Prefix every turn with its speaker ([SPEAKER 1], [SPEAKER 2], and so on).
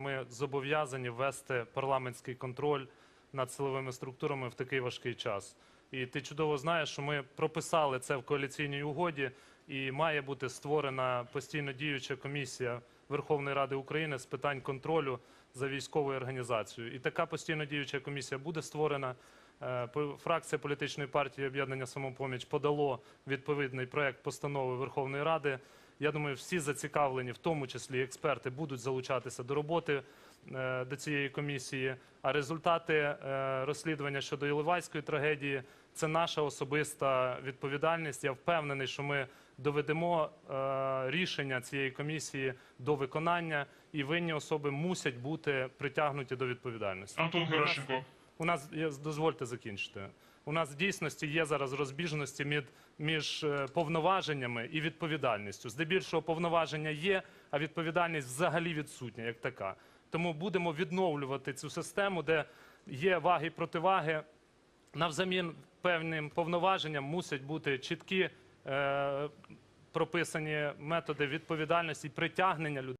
[SPEAKER 1] Ми зобов'язані ввести парламентський контроль над силовими структурами в такий важкий час. І ти чудово знаєш, що ми прописали це в коаліційній угоді, і має бути створена постійно діюча комісія Верховної Ради України з питань контролю за військовою організацією. І така постійно діюча комісія буде створена. Е, Фракція політичної партії об'єднання самопоміч подало відповідний проект постанови Верховної Ради. Я думаю, всі зацікавлені, в тому числі експерти, будуть залучатися до роботи е, до цієї комісії. А результати е, розслідування щодо Іловайської трагедії це наша особиста відповідальність. Я впевнений, що ми доведемо е, рішення цієї комісії до виконання, і винні особи мусять бути притягнуті до відповідальності.
[SPEAKER 2] Антон Геращенко.
[SPEAKER 1] У нас дозвольте закінчити. У нас в дійсності є зараз розбіжності між, е, повноваженнями і відповідальністю. Здебільшого повноваження є, а відповідальність взагалі відсутня як така. Тому будемо відновлювати цю систему, де є ваги і противаги. Навзамін певним повноваженням мусять бути чіткі е, прописані методи відповідальності і притягнення людей.